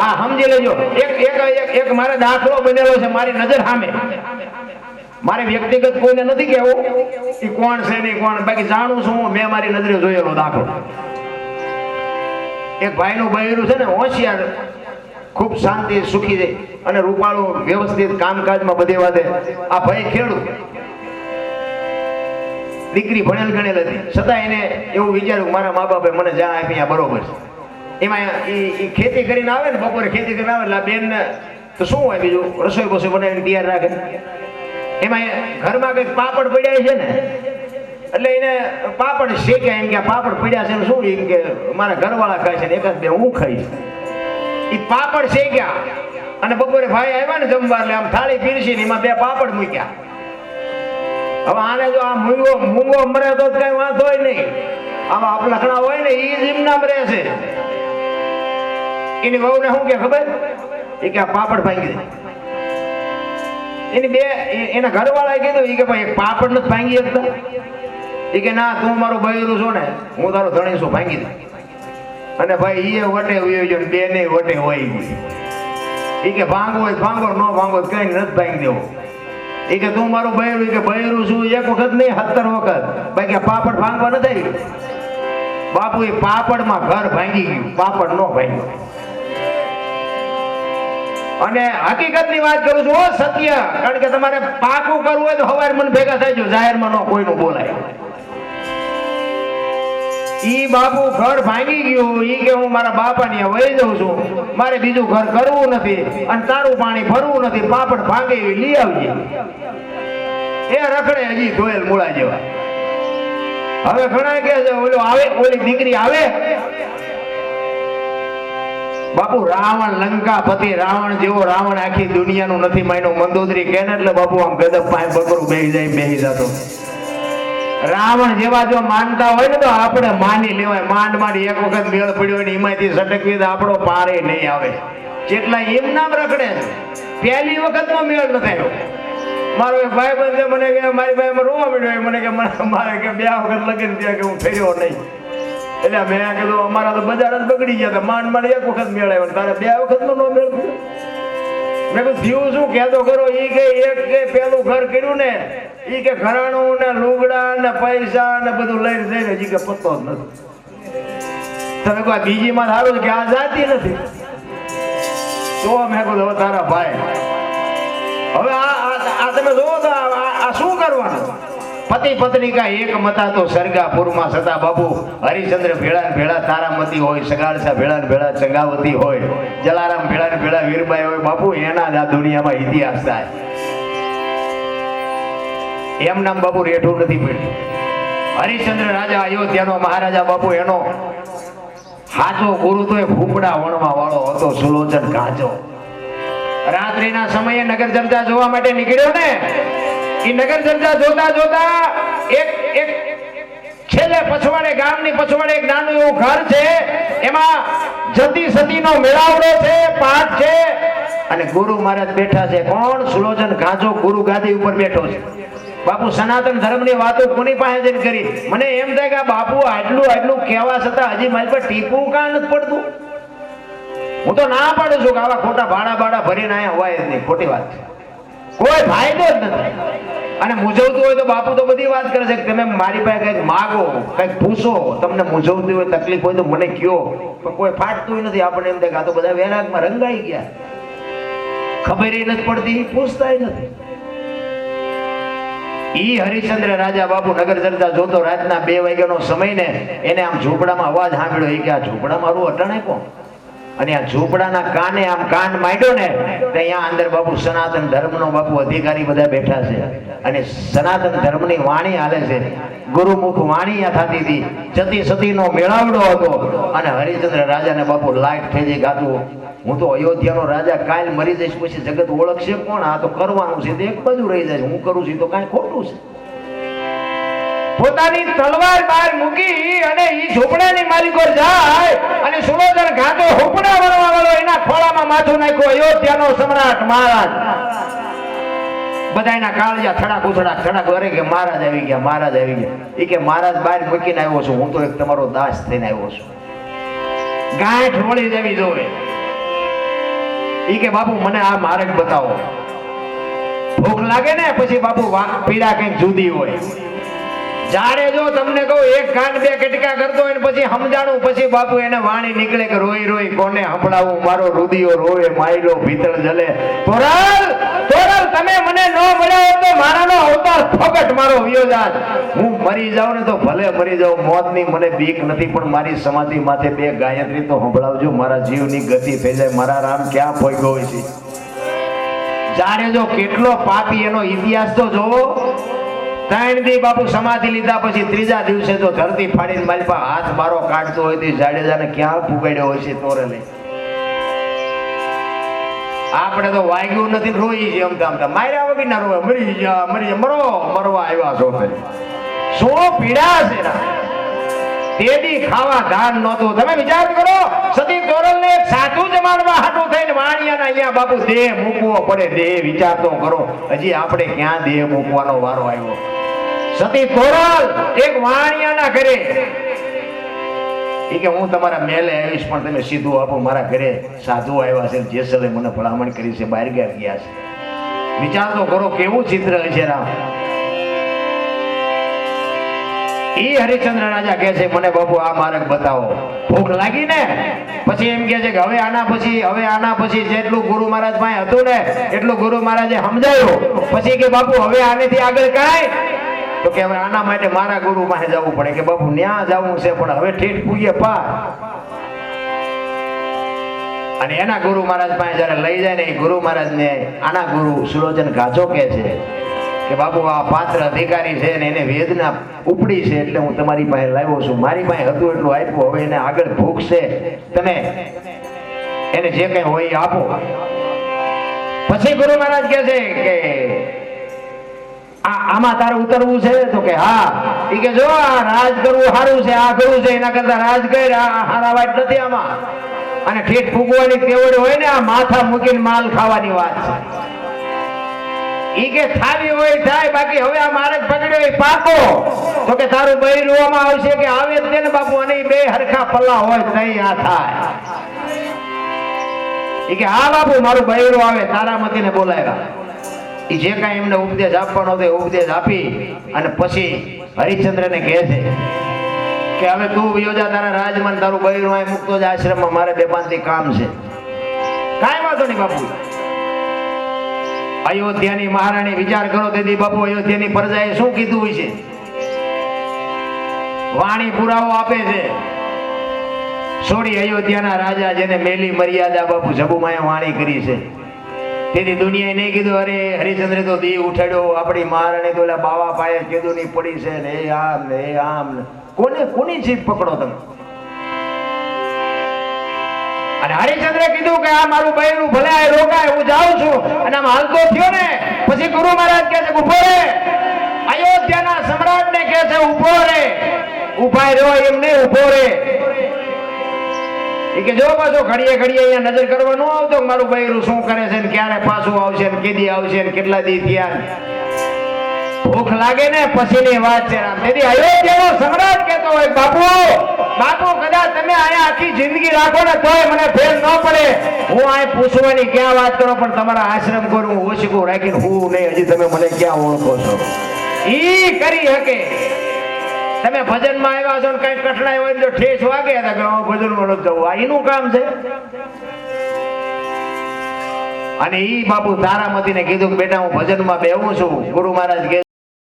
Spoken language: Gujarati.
હા, સમજી લેજો. એક એક એક મારે દાખલો બનેલો છે મારી નજર સામે. મારે વ્યક્તિગત કોઈને નથી કહેવું. એ કોણ છે નહીં કોણ બાકી જાણું છું મેં મારી નજરે જોયેલો દાખલો. એક ભાઈનું બૈરું છે ને, હોશિયાર. ખૂબ શાંતિ, સુખી છે. અને રૂપાળું વ્યવસ્થિત કામકાજમાં બધે વાતે આ ભાઈ ખેડૂત. દીકરી ભણેલ ગણેલ હતી. છતાં એને એવું વિચાર્યું, મારા મા બાપે મને જ્યાં આપી આ બરોબર છે. એમાં એ ખેતી કરીને આવે ને બપોરે ખેતી કરીને આવે એટલે બેન તો શું હોય બીજું? રસોઈ બસોઈ બનાવીને તૈયાર રાખે. એમાં ઘરમાં કંઈક પાપડ પડ્યા છે ને, એટલે એને પાપડ શેક્યા એમ કે પાપડ પડ્યા છે શું? એમ કે મારા ઘરવાળા ખાય છે ને એકાદ બે હું ખાઈશ. એ પાપડ શેક્યા અને બપોરે ભાઈ આવ્યા ને જમવા એટલે આમ થાળી પીરસી ને એમાં બે પાપડ મૂક્યા. હવે આને જો આ મૂંગો મૂંગો મરે તો કઈ વાંધો નહીં. આવા અપલખણા હોય ને એ જ એમનામ રહે છે. એની વહુને શું કે ખબર? એ કે પાપડ ભાંગી એની બે, એ- એના ઘરવાળાએ કીધું એ કે ભાઈ પાપડ નથી ભાંગી શકતા. એ કે ના, તું મારું બૈરું છો ને, હું તારો ધણી છું, ભાંગી દઉં અને ભાઈ ઈએ વટે ઉયો બે ને વટે હોય એ કે ભાંગો હોય ભાંગો, ન ભાંગો કઈ નથી ભાંગી દેવો. એ કે તું મારું બૈરું કે બૈરું છું, એક વખત નહીં, સત્તર વખત. ભાઈ આ પાપડ ભાંગવા નથી બાપુ એ પાપડમાં ઘર ભાંગી ગયું, પાપડ નો ભાંગ્યો. અને હકીકતની વાત કરું છું સત્ય, કારણ કે તમારે પાકું કરવું હોય તો હવાર મને ભેગા થાય જો જાહેરમાં ન કોઈનું બોલાય. ઈ બાપુ ઘર ભાંગી ગયું, ઈ કે હું મારા બાપાની વહી જઉં છું. મારે બીજું ઘર કરવું નથી અને તારું પાણી ભરવું નથી, પાપડ ભાંગે લઈ આવજે. એ રખડે હજી ધોયેલ મૂળા જેવા. હવે ઘણા કે છે, ઓલો આવે, ઓલી દીકરી આવે. બાપુ, રાવણ, લંકાપતિ, રાવણ જેવો રાવણ આખી દુનિયાનું નથી માયનો મંદોદરી કે એટલે બાપુ, આમ ગદબ પાંચ બકરું બેહી જાય, બેહી જતો. રાવણ જેવા જો માનતા હોય ને તો આપણે માની લેવાય. માંડ માંડ એક વખત મેળ પડ્યો ને એમાંથી સટકવી તો આપણો પારે નહીં આવે. જેટલા એમ નામ રખડે. પહેલી વખતમાં મેળ ન થયો. મારો એક ભાઈ બંધ મને કે, મારી ભાઈ રોવા મળ્યો મને કે, મારે કે બે વખત લગન ત્યાં કે હું ફેર્યો નહીં. એટલે મેં કીધું, અમારા તો બજાર જ બગડી ગયા હતા. માંડ માંડ એક વખત મેળ તારે બે વખત નો મેળ મેં કીધું, જીવ શું કહેતો કરો એ કે એક કે પેલું ઘર કર્યું ને એ કે ઘરાણું ને લુગડા ને પૈસા ને બધું લઈને જઈને હજી કે પત્તો જ નથી. તમે કોઈ બીજી માં સારું કે આ જાતી નથી? તો મેં કીધું, હવે તારા ભાઈ, હવે આ તમે જોવો તો આ પતિ પત્ની કા એક મતા તો સરગાપુરમાં સતા બાબુ હરિચંદ્ર ભેળા ભેળા તારામતી હોય સગાડસા ભેળા ભેળા ચંગાવતી હોય. જલારામ ભેળા ભેળા વીરબાઈ હોય. બાપુ, એના જ આ દુનિયામાં ઇતિહાસ થાય. એમ નામ બાપુ રેઠું નથી પડ્યું. હરિચંદ્ર રાજા અયોધ્યાનો મહારાજા બાપુ એનો હાચો ગુરુ તો એ ફૂંપડા વણવા વાળો હતો, સુલોચન કાચો રાત્રિના સમયે નગર જનતા જોવા માટે નીકળ્યો ને? એ નગર ચર્ચા જોતા જોતા એક એક છેલ્લે પછવાડે ગામની પછવાડે એક નાનું એવું ઘર છે, એમાં જતી સતીનો મેળાવડો છે, પાઠ છે, અને ગુરુ મહારાજ બેઠા છે. કોણ? સુલોચન ગાંજો ગુરુ ગાદી ઉપર બેઠો છે. બાપુ સનાતન ધર્મની વાતો કોની પાસે જઈને કરી? મને એમ થાય કે આ બાપુ આટલું આટલું કહેવા છતાં હજી મારી પર ટીપું કાં નથી પડતું. હું તો ના પાડું છું કે આવા ખોટા ભાડા ભાડા ભરીને અહીંયા હોય જ નહીં. ખોટી વાત છે. કોઈ ફાયદો જ નથી અને મૂંઝવતું હોય તો બાપુ તો બધી વાત કરે છે કે તમે મારી પાસે કંઈક માગો, કંઈક પૂછો, તમને મૂંઝવતી હોય, તકલીફ હોય તો મને કયો. પણ કોઈ ફાટતું નથી. આપણે એમ થાય તો બધા વેરાગમાં રંગાઈ ગયા. ખબર નથી પડતી પૂછતા નથી. ઈ હરિચંદ્ર રાજા બાપુ નગર ચર્ચા જોતો રાતના બે વાગ્યાનો સમય ને એને આમ ઝૂંપડામાં અવાજ સાંભળ્યો. એ કે આ ઝૂંપડા મારું અટાણે કોણ અને આ ઝૂંપડાના કાને આમ કાન માંડ્યો ને, તો અહીંયા અંદર બાપુ સનાતન ધર્મનો બાપુ અધિકારી બધા બેઠા છે. અને સનાતન ધર્મની વાણી હાલે છે. ગુરુમુખ વાણી આ થતી હતી. જતી સતીનો મેળાવડો હતો. અને હરિચંદ્ર રાજાને બાપુ લાઈટ થઈ જાય ગાતું હું તો અયોધ્યાનો રાજા, કાલ મરી જઈશ, પછી જગત ઓળખશે કોણ? આ તો કરવાનું છે, તે એક બાજુ રહી જાય. હું કરું છું, તો કાંઈ ખોટું છે. પોતાની તલવાર બહાર મૂકી અને ઈ ઝૂંપડાની માલિકો જાય અને સુલોચન ઘાટો હુપડા વળવા વાળો એના ખોળામાં માથું નાખ્યું, અયોધ્યાનો સમ્રાટ મહારાજ. બધાના કાળજા થડાક ઉથડાક, થડાક અરે કે મહારાજ આવી ગયા, મહારાજ આવી ગયા. એ કે મહારાજ બહાર મૂકીને આવ્યો છું, હું તો એક તમારો દાસ થઈને આવ્યો છું. ગાંઠ વળી દેવી જોવે ઈ કે બાપુ મને આ માર્ગ બતાવો. ભૂખ લાગે ને પછી બાપુ પીડા કંઈક જુદી હોય. જાડે જો તમને કહું, એક કાન બે કટકા કરતો હોય પછી સમજાણું, પછી બાપુ એને વાણી નીકળે કે રોઈ રોઈ, કોને હંભળાવું મારો રુદિયો રોવે માયલો ભીતળ જલે. તોરલ તોરલ, તમે મને ન મળ્યા તો મારાનો અવતાર ફગટ મારો વિયો જાત. હું મરી જાઉં ને તો ભલે મરી જાઉં, મોતની મને બીક નથી, પણ મારી સમાધિ માથે બે ગાયત્રી તો સંભળાવજો, મારા જીવની ગતિ થઈ જાય, મારા રામ ક્યાં ફોઈ હોય છે? જાણે જો કેટલો પાપી એનો ઇતિહાસ તો જોવો ત્રણ દી બાપુ સમાધિ લીધા પછી ત્રીજા દિવસે તો ધરતી ફાડીને મારી પાસે હાથ મારો કાઢતો હોય તો જાડેજાને ક્યાં ફૂગાડ્યો હોય છે તોરેલે આપણે તો વાગ્યું નથી રોઈ છે આમ આમ માર્યા વગર ના રોવે મરી ગયા મરી ગયા મરો, મરવા આવ્યા છો. શું પીડા છે તેદી ખાવા ધાન નહોતું. તમે વિચાર કરો સતી તોરલ ને સાચું જમાડવા હાટું થઈને વાણિયાના અહીંયા બાપુ દેહ મૂકવો પડે. દેહ વિચાર તો કરો. હજી આપણે ક્યાં દેહ મૂકવાનો વારો આવ્યો? સતી કોરલ, એક વાણિયાના ઘરે. કે હું તમારા મેલે આવીશ, પણ તમે સીધું આપો, મારા ઘરે સાધુ આવ્યા છે જેસલે મને ભલામણ કરી છે, બહાર ગયા ગયા છે. વિચાર તો કરો, કેવું ચિત્ર છે રામ? એ હરિચંદ્ર રાજા કહે છે, મને બાપુ, આ માર્ગ બતાવો. ભૂખ લાગી ને? પછી એમ કે છે કે, હવે આના પછી, હવે આના પછી જેટલું ગુરુ મહારાજ પાસે હતું ને, એટલું ગુરુ મહારાજે સમજાયું. પછી કે, બાપુ, હવે આનેથી આગળ કાંઈ તો કે હવે આના માટે મારા ગુરુ પાસે જવું પડે કે બાપુ, ન્યા જવું છે, પણ હવે ઠેઠ પૂગે પા અને એના ગુરુ મહારાજ પાસે જયારે લઈ જાય ને એ ગુરુ મહારાજને આના ગુરુ સુરોજન ગાજો કે છે કે બાપુ, આ પાત્ર અધિકારી છે ને એને વેદના ઉપડી છે એટલે હું તમારી પાસે લાવ્યો છું. મારી પાસે હતું એટલું આપ્યું, હવે એને આગળ ભૂખ છે તમે એને જે કઈ હોય આપો. પછી ગુરુ મહારાજ કહે છે કે આમાં તારે ઉતરવું છે તો કે હા. ઈ કે જો આ રાજ કરવું સારું છે, આ કરવું છે, એના કરતા રાજ આ હારા વાત નથી આમાં. અને ઠેઠ ફૂગવાની તેવડ હોય ને, આ માથા મૂકીને માલ ખાવાની વાત છે. ઈ કે થાવી થાય, બાકી હવે આ મારે પકડ્યો એ પાકો. તો કે તારું બૈર રોવામાં આવશે કે આવે જ ને બાપુ, અને બે હરખા પલ્લા હોય નહીં આ થાય. ઈ કે હા બાપુ, મારું બૈરું આવે તારામતીને બોલાવ્યા. જે કાંઈ એમને ઉપદેશ આપવાનો હતો એ ઉપદેશ આપી અને પછી હરિશ્ચંદ્રને કહે છે કે હવે તું યોજા, તારા રાજમાન તારું બૈરું અહીં મૂકતો જ આશ્રમમાં, મારે બે પાંચ કામ છે. કાંઈ વાંધો નહીં બાપુ. અયોધ્યાની મહારાણી વિચાર કરો તેથી બાપુ, અયોધ્યાની પ્રજાએ શું કીધું હોય છે? વાણી પુરાવો આપે છે. સોરી અયોધ્યાના રાજા જેને મેલી મર્યાદા બાપુ જબુમાએ વાણી કરી છે. તેથી દુનિયાએ નહીં કીધું, અરે હરિચંદ્ર તો દી ઉઠાડ્યો, આપણી મહારાણી તો બાવા પાયે કીધું ની પડી છે ને, એ આમ ને, એ આમ ને. કોને, કોની જીભ પકડો તમે? અને હરિચંદ્ર કીધું કે આ મારું બૈરું ભલે આ રોકાય, હું જાઉં છું, અને આમ હાલતો થયો ને, પછી ગુરુ મહારાજ કહે છે, ઊભો રે. અયોધ્યાના સમ્રાટ ને કહે છે, ઊભો રે. ઊભા રહ્યો એમ નહીં, ઊભો રે. કે જો પાછો ઘડીએ ઘડીએ અહીંયા નજર કરવા આવતો મારું બૈરું શું કરે છે ક્યારે પાછું આવશે કેદી આવશે કેટલા દી થયા ભૂખ લાગે ને પછીની વાત છે તેથી અયોધ્યાનો સમ્રાટ કહેતો હોય, બાપુ બાપુ, કદાચ તમે અહીંયા આખી જિંદગી રાખો ને તોય મને ફેર ન પડે. હું અહીં પૂછવાની ક્યાં વાત કરો, પણ તમારા આશ્રમ કરું હું ઓછીકું રાખીને હું નહીં, હજી તમે મને ક્યાં ઓળખો છો? ઈ કરી શકે. તમે ભજનમાં આવ્યા છો ને કઈ કઠણાઈ હોય તો ઠેસ વાગે તો ભજનમાં નથી જવું. આ એનું કામ છે? અને ઈ બાપુ તારામતીને કીધું કે બેટા હું ભજનમાં બેહું છું. ગુરુ મહારાજ